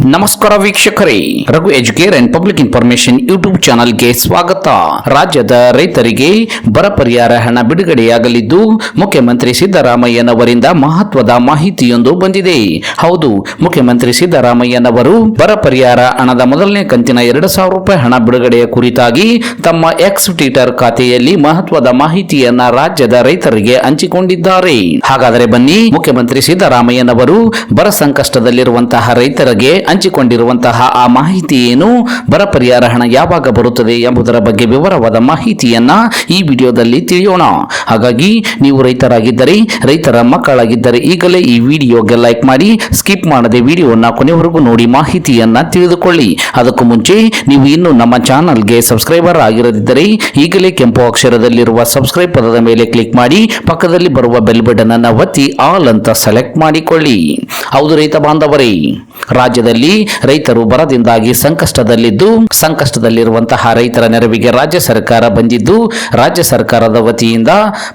ನಮಸ್ಕಾರ ವೀಕ್ಷಕರೇ. Raghu Educare and public information YouTube ಚಾನಲ್ಗೆ ಸ್ವಾಗತ. ರಾಜ್ಯದ ರೈತರಿಗೆ ಬರ ಪರಿಹಾರ ಹಣ ಬಿಡುಗಡೆಯಾಗಲಿದ್ದು, ಮುಖ್ಯಮಂತ್ರಿ ಸಿದ್ದರಾಮಯ್ಯನವರಿಂದ ಮಹತ್ವದ ಮಾಹಿತಿಯೊಂದು ಬಂದಿದೆ. ಹೌದು, ಮುಖ್ಯಮಂತ್ರಿ ಸಿದ್ದರಾಮಯ್ಯನವರು ಬರ ಪರಿಹಾರ ಹಣದ ಮೊದಲನೇ ಕಂತಿನ ಎರಡು ಸಾವಿರ ರೂಪಾಯಿ ಹಣ ಬಿಡುಗಡೆಯ ಕುರಿತಾಗಿ ತಮ್ಮ ಎಕ್ಸ್ ಟ್ವಿಟರ್ ಖಾತೆಯಲ್ಲಿ ಮಹತ್ವದ ಮಾಹಿತಿಯನ್ನ ರಾಜ್ಯದ ರೈತರಿಗೆ ಹಂಚಿಕೊಂಡಿದ್ದಾರೆ. ಹಾಗಾದರೆ ಬನ್ನಿ, ಮುಖ್ಯಮಂತ್ರಿ ಸಿದ್ದರಾಮಯ್ಯನವರು ಬರ ಸಂಕಷ್ಟದಲ್ಲಿರುವಂತಹ ರೈತರಿಗೆ ಹಂಚಿಕೊಂಡಿರುವಂತಹ ಆ ಮಾಹಿತಿ ಏನು? ಬರ ಪರಿಹಾರ ಹಣ ಯಾವಾಗ ಬರುತ್ತದೆ ಎಂಬುದರ ಬಗ್ಗೆ ವಿವರವಾದ ಮಾಹಿತಿಯನ್ನ ಈ ವಿಡಿಯೋದಲ್ಲಿ ತಿಳಿಯೋಣ. ಹಾಗಾಗಿ ನೀವು ರೈತರಾಗಿದ್ದರೆ, ರೈತರ ಮಕ್ಕಳಾಗಿದ್ದರೆ ಈಗಲೇ ಈ ವಿಡಿಯೋಗೆ ಲೈಕ್ ಮಾಡಿ, ಸ್ಕಿಪ್ ಮಾಡದೆ ವಿಡಿಯೋನ ಕೊನೆವರೆಗೂ ನೋಡಿ ಮಾಹಿತಿಯನ್ನ ತಿಳಿದುಕೊಳ್ಳಿ. ಅದಕ್ಕೂ ಮುಂಚೆ ನೀವು ಇನ್ನೂ ನಮ್ಮ ಚಾನಲ್ಗೆ ಸಬ್ಸ್ಕ್ರೈಬರ್ ಆಗಿರದಿದ್ದರೆ ಈಗಲೇ ಕೆಂಪು ಅಕ್ಷರದಲ್ಲಿರುವ ಸಬ್ಸ್ಕ್ರೈಬ್ ಪದದ ಮೇಲೆ ಕ್ಲಿಕ್ ಮಾಡಿ, ಪಕ್ಕದಲ್ಲಿ ಬರುವ ಬೆಲ್ ಬಟನ್ ಅನ್ನು ಒತ್ತಿ, ಆಲ್ ಅಂತ ಸೆಲೆಕ್ಟ್ ಮಾಡಿಕೊಳ್ಳಿ. ಹೌದು ರೈತ ಬಾಂಧವರೇ. ರಾಜ್ಯದಲ್ಲಿ ರೈತರು ಬರದಿಂದಾಗಿ ಸಂಕಷ್ಟದಲ್ಲಿದ್ದು, ಸಂಕಷ್ಟದಲ್ಲಿರುವಂತಹ ರೈತರ ನೆರವಿಗೆ ರಾಜ್ಯ ಸರ್ಕಾರ ಬಂದಿದ್ದು, ರಾಜ್ಯ ಸರ್ಕಾರದ ವತಿಯಿಂದ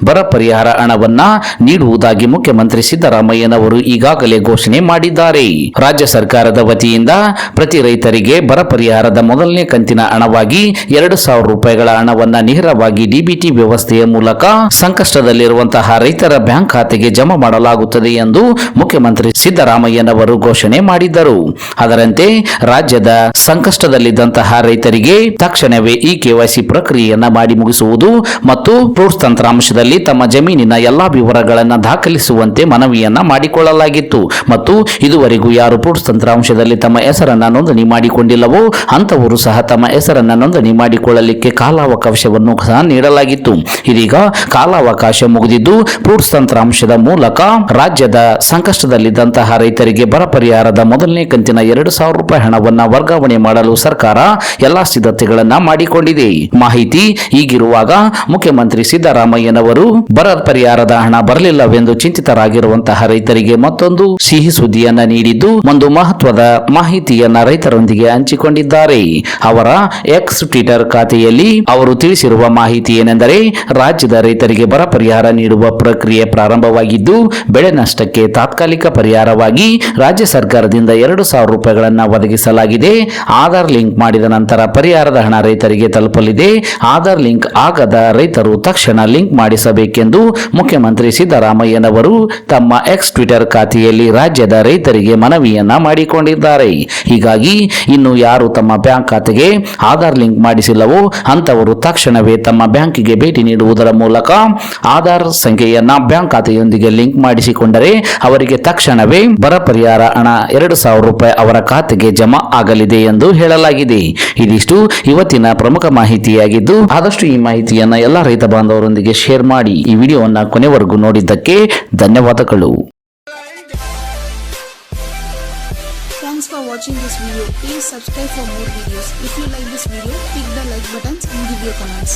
ಬರ ಪರಿಹಾರ ಹಣವನ್ನ ನೀಡುವುದಾಗಿ ಮುಖ್ಯಮಂತ್ರಿ ಸಿದ್ದರಾಮಯ್ಯನವರು ಈಗಾಗಲೇ ಘೋಷಣೆ ಮಾಡಿದ್ದಾರೆ. ರಾಜ್ಯ ಸರ್ಕಾರದ ವತಿಯಿಂದ ಪ್ರತಿ ರೈತರಿಗೆ ಬರ ಪರಿಹಾರದ ಮೊದಲನೇ ಕಂತಿನ ಹಣವಾಗಿ ಎರಡು ಸಾವಿರ ರೂಪಾಯಿಗಳ ಹಣವನ್ನ ನೇರವಾಗಿ ಡಿಬಿಟಿ ವ್ಯವಸ್ಥೆಯ ಮೂಲಕ ಸಂಕಷ್ಟದಲ್ಲಿರುವಂತಹ ರೈತರ ಬ್ಯಾಂಕ್ ಖಾತೆಗೆ ಜಮಾ ಮಾಡಲಾಗುತ್ತದೆ ಎಂದು ಮುಖ್ಯಮಂತ್ರಿ ಸಿದ್ದರಾಮಯ್ಯನವರು ಘೋಷಣೆ ಮಾಡಿದ್ದರು. ಅದರಂತೆ ರಾಜ್ಯದ ಸಂಕಷ್ಟದಲ್ಲಿದ್ದಂತಹ ರೈತರಿಗೆ ತಕ್ಷಣವೇ ಈ ಕೆವೈಸಿ ಪ್ರಕ್ರಿಯೆಯನ್ನು ಮಾಡಿ ಮುಗಿಸುವುದು ಮತ್ತು ಫ್ರೂಟ್ಸ್ ತಂತ್ರಾಂಶದಲ್ಲಿ ತಮ್ಮ ಜಮೀನಿನ ಎಲ್ಲಾ ವಿವರಗಳನ್ನು ದಾಖಲಿಸುವಂತೆ ಮನವಿಯನ್ನ ಮಾಡಿಕೊಳ್ಳಲಾಗಿತ್ತು. ಮತ್ತು ಇದುವರೆಗೂ ಯಾರು ಫ್ರೂಟ್ಸ್ ತಂತ್ರಾಂಶದಲ್ಲಿ ತಮ್ಮ ಹೆಸರನ್ನ ನೋಂದಣಿ ಮಾಡಿಕೊಂಡಿಲ್ಲವೋ ಅಂತವರು ಸಹ ತಮ್ಮ ಹೆಸರನ್ನ ನೋಂದಣಿ ಮಾಡಿಕೊಳ್ಳಲಿಕ್ಕೆ ಕಾಲಾವಕಾಶವನ್ನು ಸಹ ನೀಡಲಾಗಿತ್ತು. ಇದೀಗ ಕಾಲಾವಕಾಶ ಮುಗಿದಿದ್ದು ಫ್ರೂಟ್ಸ್ ತಂತ್ರಾಂಶದ ಮೂಲಕ ರಾಜ್ಯದ ಸಂಕಷ್ಟದಲ್ಲಿದ್ದಂತಹ ರೈತರಿಗೆ ಬರ ಪರಿಹಾರದ ಮೊದಲನೇ ಕಂತಿನ ಎರಡು ಸಾವಿರ ರೂಪಾಯಿ ಹಣವನ್ನು ವರ್ಗಾವಣೆ ಮಾಡಲು ಸರ್ಕಾರ ಎಲ್ಲಾ ಸಿದ್ಧತೆಗಳನ್ನ ಮಾಡಿಕೊಂಡಿದೆ. ಮಾಹಿತಿ ಈಗಿರುವಾಗ ಮುಖ್ಯಮಂತ್ರಿ ಸಿದ್ದರಾಮಯ್ಯನವರು ಬರ ಪರಿಹಾರದ ಹಣ ಬರಲಿಲ್ಲವೆಂದು ಚಿಂತಿತರಾಗಿರುವಂತಹ ರೈತರಿಗೆ ಮತ್ತೊಂದು ಸಿಹಿ ಸುದ್ದಿಯನ್ನ ನೀಡಿದ್ದು, ಒಂದು ಮಹತ್ವದ ಮಾಹಿತಿಯನ್ನ ರೈತರೊಂದಿಗೆ ಹಂಚಿಕೊಂಡಿದ್ದಾರೆ. ಅವರ ಎಕ್ಸ್ ಟ್ವಿಟರ್ ಖಾತೆಯಲ್ಲಿ ಅವರು ತಿಳಿಸಿರುವ ಮಾಹಿತಿ ಏನೆಂದರೆ, ರಾಜ್ಯದ ರೈತರಿಗೆ ಬರ ಪರಿಹಾರ ನೀಡುವ ಪ್ರಕ್ರಿಯೆ ಪ್ರಾರಂಭವಾಗಿದ್ದು, ಬೆಳೆ ನಷ್ಟಕ್ಕೆ ತಾತ್ಕಾಲಿಕ ಪರಿಹಾರವಾಗಿ ರಾಜ್ಯ ಸರ್ಕಾರದಿಂದ ಎರಡು ಸಾವಿರ ರೂಪಾಯಿಗಳನ್ನು ಒದಗಿಸಲಾಗಿದೆ. ಆಧಾರ್ ಲಿಂಕ್ ಮಾಡಿದ ನಂತರ ಪರಿಹಾರದ ಹಣ ರೈತರಿಗೆ ತಲುಪಲಿದೆ. ಆಧಾರ್ ಲಿಂಕ್ ಆಗದ ರೈತರು ತಕ್ಷಣ ಲಿಂಕ್ ಮಾಡಿಸಬೇಕೆಂದು ಮುಖ್ಯಮಂತ್ರಿ ಸಿದ್ದರಾಮಯ್ಯನವರು ತಮ್ಮ ಎಕ್ಸ್ ಟ್ವಿಟರ್ ಖಾತೆಯಲ್ಲಿ ರಾಜ್ಯದ ರೈತರಿಗೆ ಮನವಿಯನ್ನ ಮಾಡಿಕೊಂಡಿದ್ದಾರೆ. ಹೀಗಾಗಿ ಇನ್ನು ಯಾರು ತಮ್ಮ ಬ್ಯಾಂಕ್ ಖಾತೆಗೆ ಆಧಾರ್ ಲಿಂಕ್ ಮಾಡಿಸಿಲ್ಲವೋ ಅಂತವರು ತಕ್ಷಣವೇ ತಮ್ಮ ಬ್ಯಾಂಕಿಗೆ ಭೇಟಿ ನೀಡುವುದರ ಮೂಲಕ ಆಧಾರ್ ಸಂಖ್ಯೆಯನ್ನ ಬ್ಯಾಂಕ್ ಖಾತೆಯೊಂದಿಗೆ ಲಿಂಕ್ ಮಾಡಿಸಿಕೊಂಡರೆ ಅವರಿಗೆ ತಕ್ಷಣವೇ ಬರ ಪರಿಹಾರ ಹಣ ಎರಡು ಸಾವಿರ ರೂಪಾಯಿ ಅವರ ಖಾತೆಗೆ ಜಮಾ ಆಗಲಿದೆ ಎಂದು ಹೇಳಲಾಗಿದೆ ಇದಿಷ್ಟು ಇವತ್ತಿನ ಪ್ರಮುಖ ಮಾಹಿತಿಯಾಗಿದ್ದು ಆದಷ್ಟು ಈ ಮಾಹಿತಿಯನ್ನ ಎಲ್ಲ ರೈತ ಬಾಂಧವರೊಂದಿಗೆ ಶೇರ್ ಮಾಡಿ ಈ ವಿಡಿಯೋವನ್ನ ಕೊನೆವರೆಗೂ ನೋಡಿದ್ದಕ್ಕೆ ಧನ್ಯವಾದಗಳು Thanks for watching this video. Please subscribe for more videos. If you like this video, click the like buttons and give your comments.